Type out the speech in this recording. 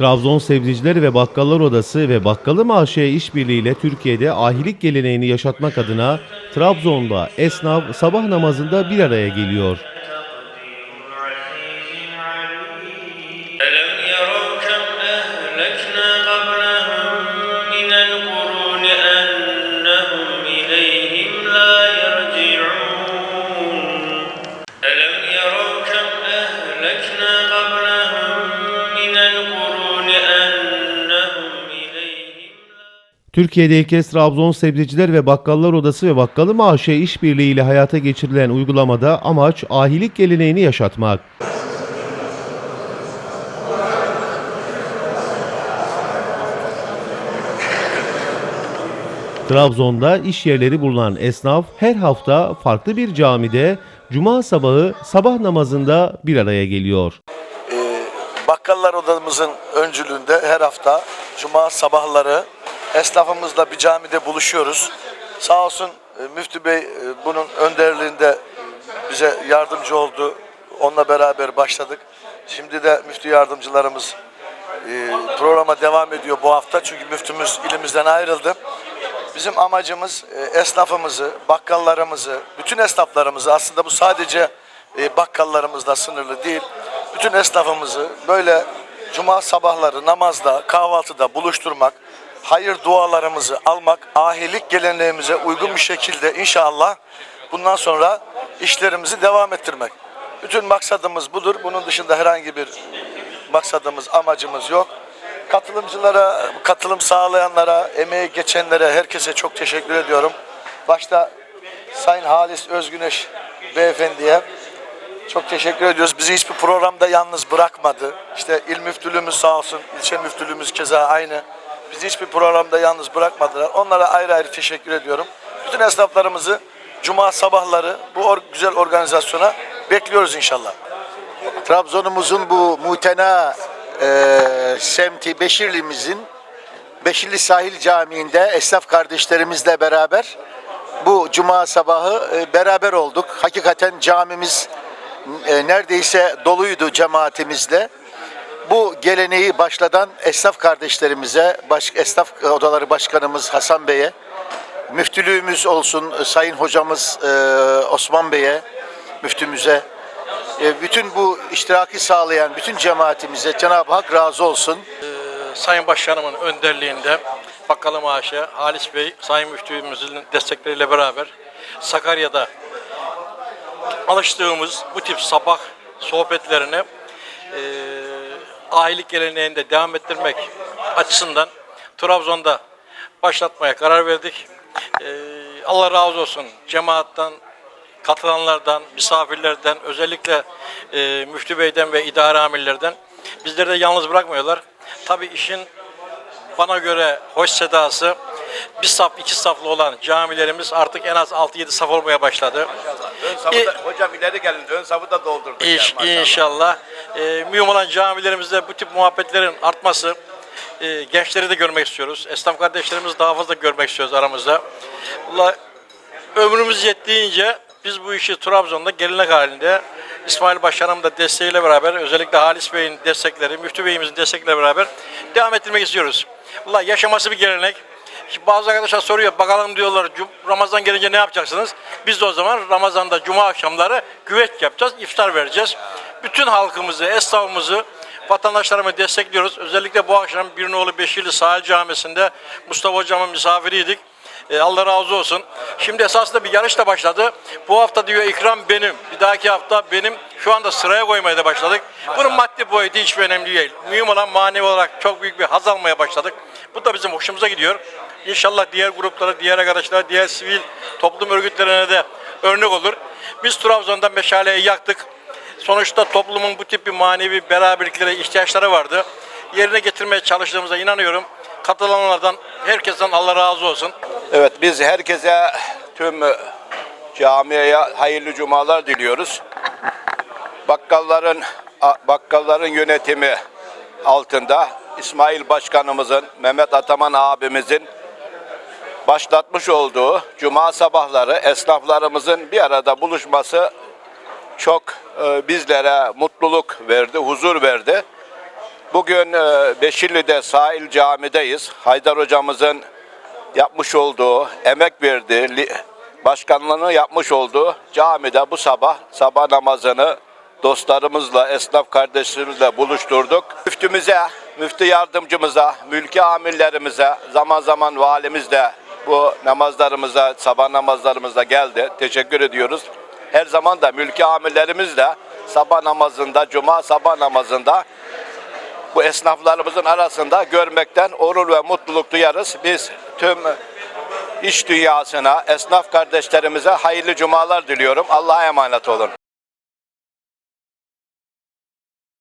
Trabzon Sebzeciler ve Bakkallar Odası ve Bakkalı Maaşı'ya işbirliğiyle Türkiye'de ahilik geleneğini yaşatmak adına Trabzon'da esnaf sabah namazında bir araya geliyor. Türkiye'de ilk kez Trabzon Sebzeciler ve Bakkallar Odası ve Bakkalı Maaşı'ya işbirliğiyle hayata geçirilen uygulamada amaç ahilik geleneğini yaşatmak. Trabzon'da iş yerleri bulunan esnaf her hafta farklı bir camide cuma sabahı sabah namazında bir araya geliyor. Ee, Bakkallar odamızın öncülüğünde her hafta cuma sabahları esnafımızla bir camide buluşuyoruz. Sağ olsun e, Müftü Bey e, bunun önderliğinde bize yardımcı oldu. Onunla beraber başladık. Şimdi de müftü yardımcılarımız e, programa devam ediyor bu hafta. Çünkü müftümüz ilimizden ayrıldı. Bizim amacımız esnafımızı, bakkallarımızı, bütün esnaflarımızı aslında bu sadece bakkallarımızla sınırlı değil. Bütün esnafımızı böyle cuma sabahları namazda, kahvaltıda buluşturmak, hayır dualarımızı almak, ahilik geleneğimize uygun bir şekilde inşallah bundan sonra işlerimizi devam ettirmek. Bütün maksadımız budur. Bunun dışında herhangi bir maksadımız, amacımız yok. Katılımcılara, katılım sağlayanlara, emeği geçenlere, herkese çok teşekkür ediyorum. Başta Sayın Halis Özgüneş beyefendiye çok teşekkür ediyoruz. Bizi hiçbir programda yalnız bırakmadı. İşte il müftülüğümüz sağ olsun, ilçe müftülüğümüz keza aynı. Bizi hiçbir programda yalnız bırakmadılar. Onlara ayrı ayrı teşekkür ediyorum. Bütün esnaflarımızı cuma sabahları bu or- güzel organizasyona bekliyoruz inşallah. Trabzon'umuzun bu mutena e, semti Beşirli'mizin Beşirli Sahil Camii'nde esnaf kardeşlerimizle beraber bu cuma sabahı e, beraber olduk. Hakikaten camimiz e, neredeyse doluydu cemaatimizle. Bu geleneği başladan esnaf kardeşlerimize, baş, esnaf odaları başkanımız Hasan Bey'e, müftülüğümüz olsun e, sayın hocamız e, Osman Bey'e, müftümüze, e, bütün bu iştiraki sağlayan bütün cemaatimize Cenab-ı Hak razı olsun. Sayın Başkanımın önderliğinde Bakkalı Maaşı, Halis Bey, Sayın Müftümüzün destekleriyle beraber Sakarya'da alıştığımız bu tip sabah sohbetlerini e, ahilik geleneğinde devam ettirmek açısından Trabzon'da başlatmaya karar verdik. E, Allah razı olsun cemaattan, katılanlardan, misafirlerden, özellikle e, Müftü Bey'den ve idare amirlerden bizleri de yalnız bırakmıyorlar. Tabii işin bana göre hoş sedası bir saf, iki saflı olan camilerimiz artık en az 6-7 saf olmaya başladı. Ön safı da, hocam ileri gelin. Ön safı da doldurduk. İş, ya, maşallah. inşallah. E, mühim olan camilerimizde bu tip muhabbetlerin artması, e, gençleri de görmek istiyoruz. Esnaf kardeşlerimizi daha fazla görmek istiyoruz aramızda. Vallahi ömrümüz yettiğince biz bu işi Trabzon'da gelenek halinde İsmail Başkanım da desteğiyle beraber özellikle Halis Bey'in destekleri, Müftü Bey'imizin destekleriyle beraber devam ettirmek istiyoruz. Valla yaşaması bir gelenek. Bazı arkadaşlar soruyor bakalım diyorlar "Cum- Ramazan gelince ne yapacaksınız? Biz de o zaman Ramazan'da cuma akşamları güveç yapacağız, iftar vereceğiz. Bütün halkımızı, esnafımızı, vatandaşlarımı destekliyoruz. Özellikle bu akşam Birnoğlu Beşirli Sahil Camisi'nde Mustafa Hocam'ın misafiriydik. E, Allah razı olsun. Şimdi esasında bir yarış da başladı. Bu hafta diyor ikram benim. Bir dahaki hafta benim. Şu anda sıraya koymaya da başladık. Bunun maddi boyutu hiçbir önemli değil. Mühim olan manevi olarak çok büyük bir haz almaya başladık. Bu da bizim hoşumuza gidiyor. İnşallah diğer gruplara, diğer arkadaşlara, diğer sivil toplum örgütlerine de örnek olur. Biz Trabzon'da meşaleyi yaktık. Sonuçta toplumun bu tip bir manevi beraberliklere ihtiyaçları vardı. Yerine getirmeye çalıştığımıza inanıyorum. Katılanlardan, herkesten Allah razı olsun. Evet biz herkese tüm e, camiye hayırlı cumalar diliyoruz. Bakkalların bakkalların yönetimi altında İsmail Başkanımızın, Mehmet Ataman abimizin başlatmış olduğu cuma sabahları esnaflarımızın bir arada buluşması çok e, bizlere mutluluk verdi, huzur verdi. Bugün e, sahil camideyiz. Haydar hocamızın yapmış olduğu, emek verdiği, başkanlığını yapmış olduğu camide bu sabah sabah namazını dostlarımızla, esnaf kardeşlerimizle buluşturduk. Müftümüze, müftü yardımcımıza, mülki amirlerimize, zaman zaman valimiz de bu namazlarımıza, sabah namazlarımıza geldi. Teşekkür ediyoruz. Her zaman da mülki amirlerimiz de sabah namazında, cuma sabah namazında bu esnaflarımızın arasında görmekten onur ve mutluluk duyarız. Biz tüm iş dünyasına, esnaf kardeşlerimize hayırlı cumalar diliyorum. Allah'a emanet olun.